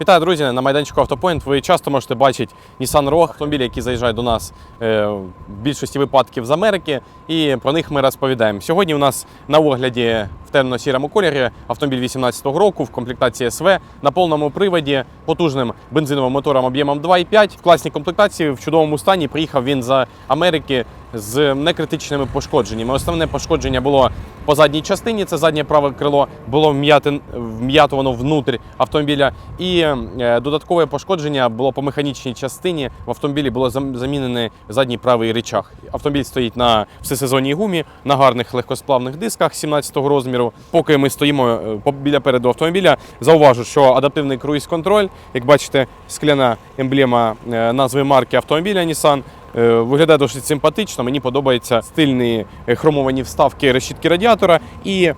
Вітаю, друзі! На майданчику Автопоінт. Ви часто можете бачити Nissan Rogue, автомобілі, які заїжджають до нас е, в більшості випадків з Америки, і про них ми розповідаємо. Сьогодні у нас на огляді темно-сірому кольорі автомобіль 18-го року в комплектації СВ на повному приводі потужним бензиновим мотором об'ємом 2,5 в класній комплектації в чудовому стані. Приїхав він з Америки з некритичними пошкодженнями. Основне пошкодження було по задній частині, це заднє праве крило було вм'ятовано внутрь автомобіля. І е, додаткове пошкодження було по механічній частині. В автомобілі було зам- замінений задній правий рычаг. Автомобіль стоїть на всесезонній гумі, на гарних легкосплавних дисках 17-го розміру. Поки ми стоїмо е, біля переду автомобіля, зауважу, що адаптивний круїз-контроль, як бачите, скляна емблема е, назви марки автомобіля Nissan. Е, Виглядає досить симпатично. Мені подобаються стильні хромовані вставки решітки радіатора і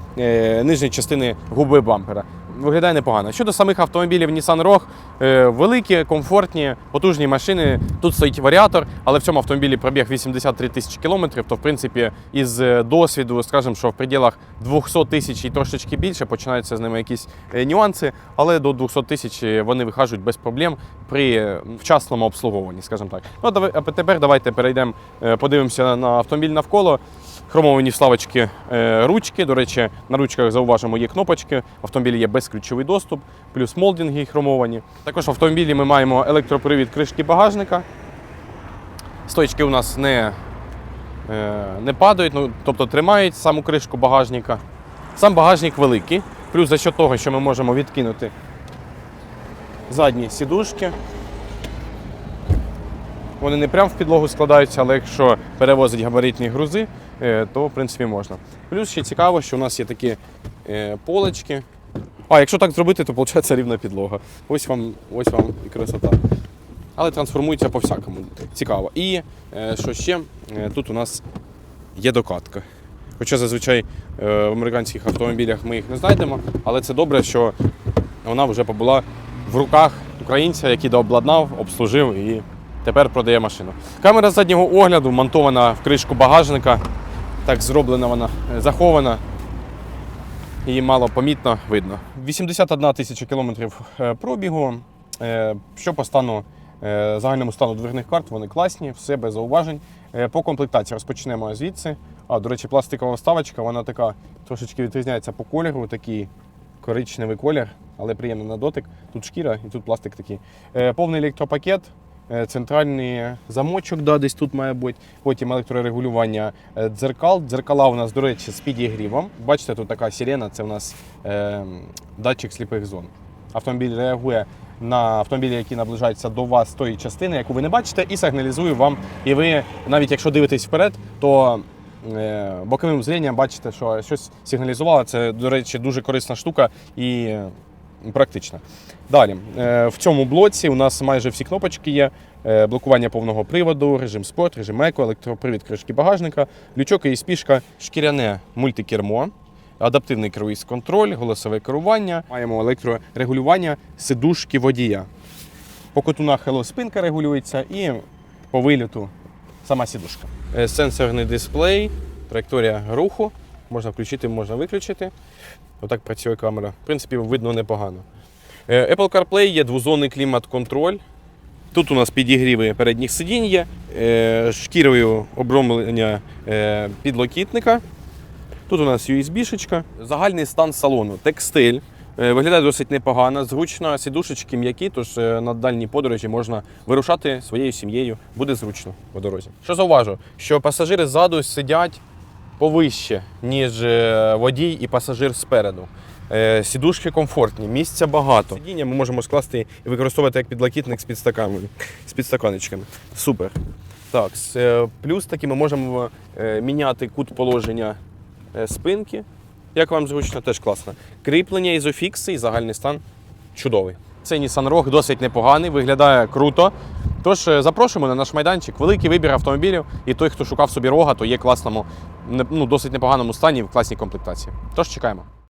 нижні частини губи бампера. Виглядає непогано. Щодо самих автомобілів Nissan Rogue, е, великі, комфортні, потужні машини. Тут стоїть варіатор, але в цьому автомобілі пробіг 83 тисячі кілометрів. То, в принципі, із е, досвіду, скажімо, що в пределах 200 тисяч і трошечки більше починаються з ними якісь е, нюанси, але до 200 тисяч вони вихажують без проблем при вчасному обслуговуванні, скажімо так. Ну, а тепер давайте перейдемо, подивимося на автомобіль навколо. Хромовані вставочки е, ручки. До речі, на ручках зауважимо є кнопочки. В автомобілі є безключовий доступ, плюс молдинги хромовані. Також в автомобілі ми маємо електропривід кришки багажника. Стоечки у нас не, е, не падають, ну, тобто тримають саму кришку багажника. Сам багажник великий, плюс за що того, що ми можемо відкинути задні сідушки. Вони не прямо в підлогу складаються, але якщо перевозить габаритні грузи, то в принципі можна. Плюс ще цікаво, що у нас є такі е, полочки. А, якщо так зробити, то виходить рівна підлога. Ось вам, ось вам і красота. Але трансформується по-всякому. Цікаво. І е, що ще? Е, Тут у нас є докатка. Хоча зазвичай е, в американських автомобілях ми їх не знайдемо, але це добре, що вона вже побула в руках українця, який дообладнав, обслужив і тепер продає машину. Камера заднього огляду монтована в кришку багажника. Так зроблена вона, е, захована. Її мало помітно видно. 81 тисяча кілометрів е, пробігу. Е, Що по стану загальному стану дверних карт, вони класні, все без зауважень. По комплектації розпочнемо звідси. А, до речі, пластикова вставочка, вона така трошечки відрізняється по кольору, такий коричневий колір, але приємний на дотик. Тут шкіра і тут пластик такий. Повний електропакет. Е, Центральний замочок, да, десь тут має бути. Потім електрорегулювання е, дзеркал. Дзеркала у нас, до речі, з підігрівом. Бачите, тут така сирена, це у нас е, датчик сліпих зон. Автомобіль реагує на автомобілі, які наближаються до вас з тої частини, яку ви не бачите, і сигналізує вам. І ви, навіть якщо дивитесь вперед, то е, боковим зрінням бачите, що щось сигналізувало. Це, до речі, дуже корисна штука і практична. Далі, е, в цьому блоці у нас майже всі кнопочки є. Е, Блокування повного приводу, режим спорт, режим еко, електропривід кришки багажника, лючок і спішка, шкіряне мультикермо, адаптивний круїз-контроль, голосове керування. Маємо електрорегулювання сидушки водія. По коту нахилу спинка регулюється і по виліту сама сідушка. Е, Сенсорний дисплей, траєкторія руху. Можна включити, можна виключити. Отак працює камера. В принципі, видно непогано. Е, Apple CarPlay є двозонний клімат-контроль. Тут у нас підігріви передніх сидінь є, е, шкірою обромлення е, підлокітника. Тут у нас USB-шечка. Загальний стан салону. Текстиль. Виглядає досить непогано, зручно, сідушечки м'які, тож на дальній подорожі можна вирушати своєю сім'єю. Буде зручно по дорозі. Що зауважу, що пасажири ззаду сидять повище, ніж е, водій і пасажир спереду. Е, Сідушки комфортні, місця багато. Сидіння ми можемо скласти і використовувати як підлокітник з підстаканами, з підстаканечками. Супер. Так, е, плюс таки ми можемо міняти кут положення спинки. Як вам зручно, теж класно. Кріплення ізофікси і загальний стан чудовий. Цей Nissan Rogue досить непоганий, виглядає круто. Тож е, запрошуємо на наш майданчик. Великий вибір автомобілів. І той, хто шукав собі рога, то є класному, ну, досить непоганому стані в класній комплектації. Тож чекаємо.